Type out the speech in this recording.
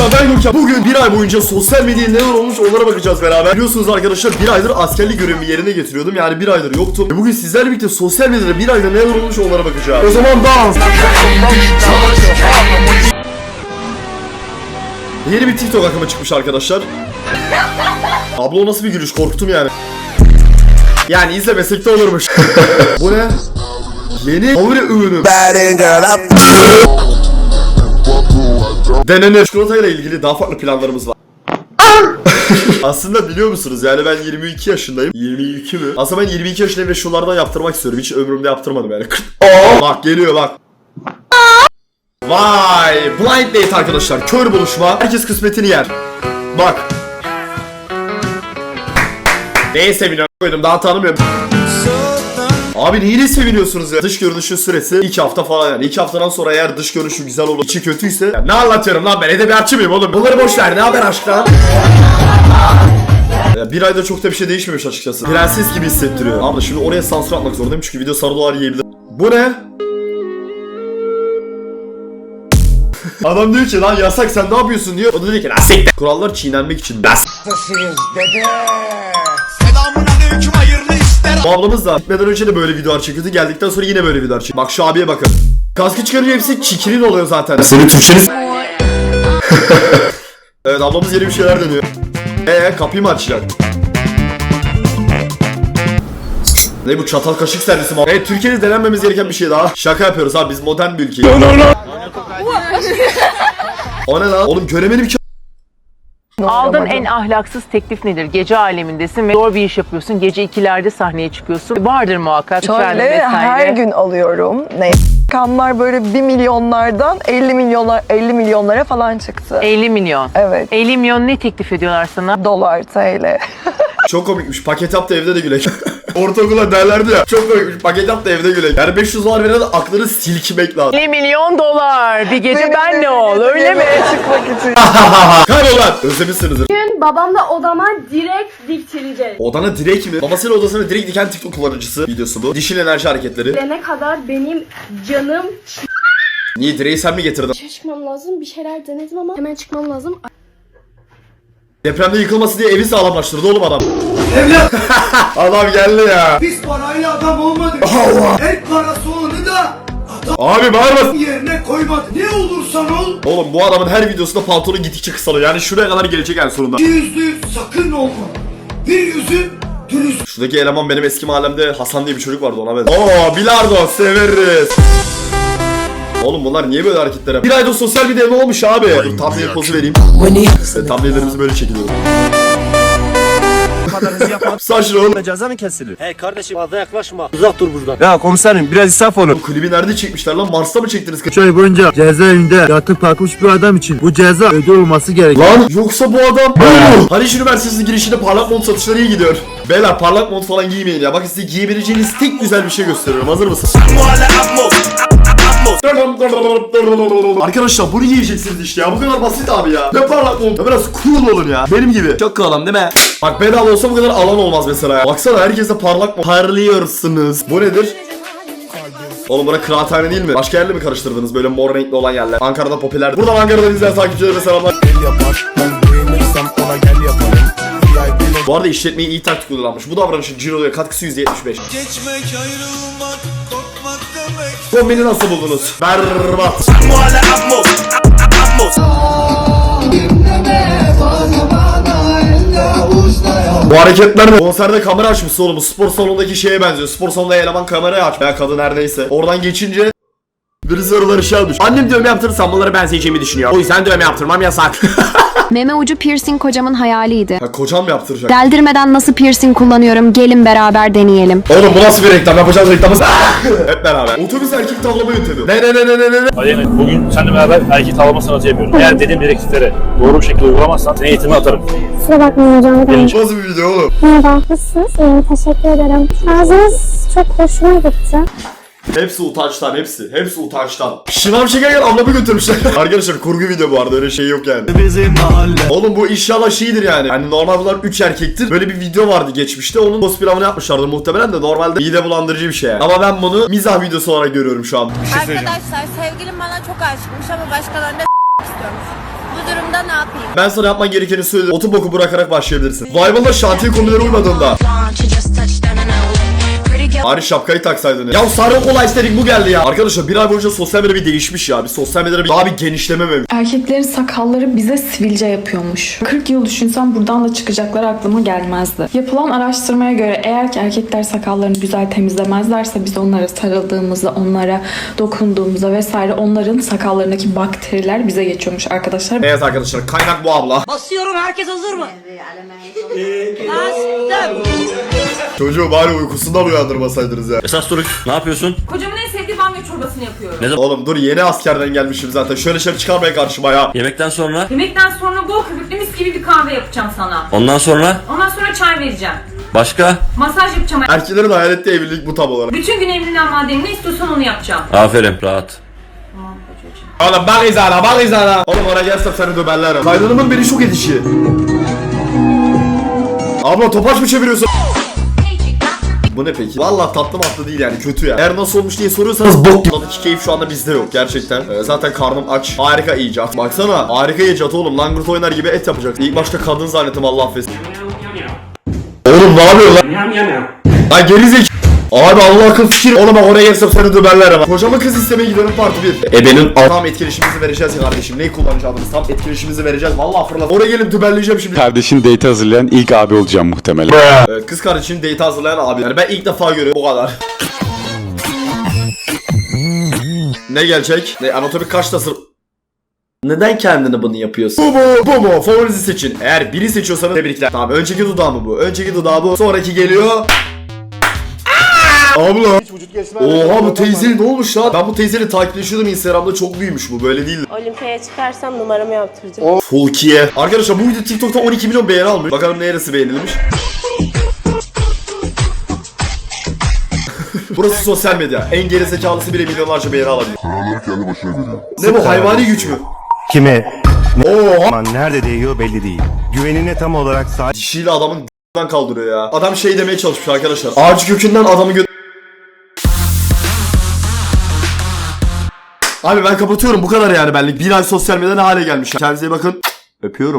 Arkadaşlar ben Gökhan. Bugün bir ay boyunca sosyal medyada neler olmuş onlara bakacağız beraber. Biliyorsunuz arkadaşlar bir aydır askerlik görevimi yerine getiriyordum. Yani bir aydır yoktum. Ve bugün sizlerle birlikte sosyal medyada bir ayda neler olmuş onlara bakacağız. O zaman dans. Yeni bir TikTok akımı çıkmış arkadaşlar. Abla o nasıl bir gülüş korktum yani. Yani izlemesek de olurmuş. Bu ne? Yeni favori ürünüm. Denenir. Çikolatayla ilgili daha farklı planlarımız var. Aslında biliyor musunuz yani ben 22 yaşındayım. 22 mi? Aslında ben 22 yaşındayım ve şunlardan yaptırmak istiyorum. Hiç ömrümde yaptırmadım yani. bak geliyor bak. Vay! Blind date arkadaşlar. Kör buluşma. Herkes kısmetini yer. Bak. Neye seviniyorum koydum daha tanımıyorum. Abi neyine seviniyorsunuz ya? Dış görünüşün süresi 2 hafta falan yani. 2 haftadan sonra eğer dış görünüşü güzel olur, içi kötüyse ya ne anlatıyorum lan ben edebiyatçı mıyım oğlum? Bunları boş ver. Ne haber aşktan? Ya bir ayda çok da bir şey değişmemiş açıkçası. Prenses gibi hissettiriyor. Abla şimdi oraya sansür atmak zorundayım çünkü video sarı dolar yiyebilir. Bu ne? Adam diyor ki lan yasak sen ne yapıyorsun diyor. O da diyor ki lan siktir. Kurallar çiğnenmek için. Hayırlı işler. Bu ablamız da gitmeden önce de böyle videolar çekiyordu. Geldikten sonra yine böyle videolar çekiyor. Bak şu abiye bakın. Kaskı çıkarınca hepsi çikirin oluyor zaten. Senin Türkçeniz... evet ablamız yeni bir şeyler deniyor. Eee kapıyı mı açacak? Ne bu çatal kaşık servisi mi? Evet Türkiye'de denenmemiz gereken bir şey daha. Şaka yapıyoruz abi biz modern bir ülkeyiz. o ne lan? Oğlum göremedim ki. Aldığın en ahlaksız teklif nedir? Gece alemindesin ve zor bir iş yapıyorsun. Gece ikilerde sahneye çıkıyorsun. Vardır muhakkak. Şöyle her gün alıyorum. Ne? Kanlar böyle 1 milyonlardan 50 milyonlar 50 milyonlara falan çıktı. 50 milyon. Evet. 50 milyon ne teklif ediyorlar sana? Dolar, TL. Çok komikmiş. Paket yap da evde de gülek. Ortaokula derlerdi ya. Çok komikmiş. Paket yap da evde gülek. Yani 500 dolar veren de aklını silkmek lazım. 50 milyon dolar. Bir gece ben ne ol öyle mi? Çıkmak için. Kaybol lan. Özlemişsinizdir. Bugün babamla odama direkt diktireceğiz. Odana direkt mi? Babasıyla odasına direkt diken TikTok kullanıcısı videosu bu. Dişil enerji hareketleri. Gidene kadar benim canım Niye direği sen mi getirdin? dışarı çıkmam lazım. Bir şeyler denedim ama hemen çıkmam lazım. Depremde yıkılması diye evi sağlamlaştırdı oğlum adam. Evlat. adam geldi ya. Biz parayla adam olmadık. Allah. El parası olanı da Abi bağırma. yerine koymadı. Ne olursan ol. Oğlum bu adamın her videosunda pantolonu gittikçe kısalıyor. Yani şuraya kadar gelecek en sonunda. Bir yüzlü sakın olma. Bir yüzün dürüst. Şuradaki eleman benim eski mahallemde Hasan diye bir çocuk vardı ona benziyor. Oo bilardo severiz. Oğlum bunlar niye böyle hareketler yapıyor? Bir ayda sosyal medya ne olmuş abi? Dur thumbnail pozu vereyim. Thumbnaillerimizi böyle çekiliyor. Saçlı oğlum. Ceza mı kesilir? Hey kardeşim fazla yaklaşma. Uzak dur buradan. Ya komiserim biraz israf olun. Bu klibi nerede çekmişler lan? Mars'ta mı çektiniz? 3 ay boyunca cezaevinde yatıp kalkmış bir adam için bu ceza ödül olması gerek. Lan yoksa bu adam bu mu? Haliç Üniversitesi girişinde parlak mont satışları iyi gidiyor. Beyler parlak mont falan giymeyin ya. Bakın size giyebileceğiniz tek güzel bir şey gösteriyorum. Hazır Arkadaşlar bunu giyeceksiniz işte ya. Bu kadar basit abi ya. Ne parlak mont. Ya biraz cool olun ya. Benim gibi. Çok cool değil mi? Bak bedava olsa bu kadar alan olmaz mesela ya. Baksana herkese parlak mont. Parlıyorsunuz. Bu nedir? Oğlum bura kıraathane değil mi? Başka yerle mi karıştırdınız böyle mor renkli olan yerler? Ankara'da popüler. Buradan Ankara'dan izleyen takipçilerime selamlar. Bu arada işletmeyi iyi taktik uygulanmış. Bu davranışın Ciro'ya katkısı %75. Geçmek ayrılmak. Kombini nasıl buldunuz? Berbat. Bu hareketler ne? Konserde kamera açmışsın oğlum. Spor salonundaki şeye benziyor. Spor salonunda eleman kamerayı aç. Veya kadın her neyse. Oradan geçince Birisi oraları şey almış. Annem dövme yaptırırsam bunlara benzeyeceğimi düşünüyor. O yüzden dövme yaptırmam yasak. Meme ucu piercing kocamın hayaliydi. ha, kocam mı yaptıracak? Deldirmeden nasıl piercing kullanıyorum gelin beraber deneyelim. Oğlum bu nasıl bir reklam? Yapacağız reklamı. Hep beraber. Otobüs erkek tavlama yöntemi. Ne ne ne ne ne ne? Aleyna bugün seninle beraber erkek tavlama sanatı yapıyorum. Eğer dediğim direktifleri doğru bir şekilde uygulamazsan seni eğitime atarım. Kusura bakmayın hocam. Ben... Nasıl bir video oğlum? Merhaba, nasılsınız? İyiyim, teşekkür ederim. Ağzınız çok hoşuma gitti. Hepsi utançtan hepsi. Hepsi utançtan. Şınav çekerken ablamı götürmüşler. Arkadaşlar kurgu video bu arada öyle şey yok yani. Bizim mahalle. Oğlum bu inşallah şeydir yani. Hani normal bunlar 3 erkektir. Böyle bir video vardı geçmişte. Onun cosplay'ını yapmışlardı muhtemelen de normalde mide bulandırıcı bir şey. yani. Ama ben bunu mizah videosu olarak görüyorum şu an. Arkadaşlar sevgilim bana çok aşıkmış ama başkalarına istiyormuş. Bu durumda da ne yapayım? Ben sana yapman gerekeni söyledim. Otu boku bırakarak başlayabilirsin. Vival'da şantiye kombileri uymadığında. Bari şapkayı taksaydın. Ya sarı kolay istedik bu geldi ya. Arkadaşlar bir ay boyunca sosyal medya bir değişmiş ya. Bir sosyal medyada bir, daha bir genişleme mevcut. Erkeklerin sakalları bize sivilce yapıyormuş. 40 yıl düşünsem buradan da çıkacakları aklıma gelmezdi. Yapılan araştırmaya göre eğer ki erkekler sakallarını güzel temizlemezlerse biz onlara sarıldığımızda, onlara dokunduğumuzda vesaire onların sakallarındaki bakteriler bize geçiyormuş arkadaşlar. Evet arkadaşlar kaynak bu abla. Basıyorum herkes hazır mı? Çocuğu bari uykusundan uyandırmasaydınız ya. Esas soru ne yapıyorsun? Kocamın en sevdiği bamya çorbasını yapıyorum. Oğlum dur yeni askerden gelmişim zaten. Şöyle şey çıkarmaya karşıma ya. Yemekten sonra? Yemekten sonra bol köpüklü mis gibi bir kahve yapacağım sana. Ondan sonra? Ondan sonra çay vereceğim. Başka? Masaj yapacağım. Erkeklerin hayal ettiği evlilik bu tam olarak. Bütün gün evliliğinden madem ne istiyorsan onu yapacağım. Aferin rahat. Oğlum bak izana bak izana. Oğlum oraya gelsem seni döberlerim. Kaynanımın beni şok edişi. Abla topaç mı çeviriyorsun? Bu ne peki? Vallahi tatlı matlı değil yani kötü ya. Eğer nasıl olmuş diye soruyorsanız bok gibi. Keyif şu anda bizde yok gerçekten. Ee, zaten karnım aç. Harika icat. Baksana harika icat oğlum. Langırt oynar gibi et yapacaksın. İlk başta kadın zannettim Allah affetsin. Oğlum ne yapıyorsun lan? Lan gerizek. Abi Allah akıl fikir. Oğlum bak oraya gelsem seni döberler ama. Kocama kız istemeye gidelim parti 1. Ebenin tam etkileşimimizi vereceğiz ya kardeşim. Neyi kullanacağımız tam etkileşimimizi vereceğiz. Vallahi fırlat. Oraya gelip düberleyeceğim şimdi. Kardeşini date hazırlayan ilk abi olacağım muhtemelen. Evet, kız kardeşinin date hazırlayan abi. Yani ben ilk defa görüyorum bu kadar. ne gelecek? Ne anatomik kaç tasır... Neden kendine bunu yapıyorsun? Bu mu? Bu mu? Favorinizi seçin. Eğer biri seçiyorsanız tebrikler. Tamam önceki dudağı mı bu? Önceki dudağı bu. Sonraki geliyor. Abla. Oha bu teyzeli ne olmuş lan? Ben bu teyzeyle takipleşiyordum Instagram'da çok büyümüş bu böyle değildi. Olimpiyaya çıkarsam numaramı yaptıracağım. Fulkiye. Arkadaşlar bu video TikTok'ta 12 milyon beğeni almış. Bakalım neresi beğenilmiş. Burası sosyal medya. En gerizekalısı bile milyonlarca beğeni alabilir. Ne bu hayvani güç mü? Kime? Oo. Aman nerede değiyor belli değil. Güvenine tam olarak sahip Dişiyle adamın g***den kaldırıyor ya. Adam şey demeye çalışmış arkadaşlar. Ağacı kökünden adamı gö... Abi ben kapatıyorum bu kadar yani benlik. Bir ay sosyal medya ne hale gelmiş. Kendinize bakın. Öpüyorum.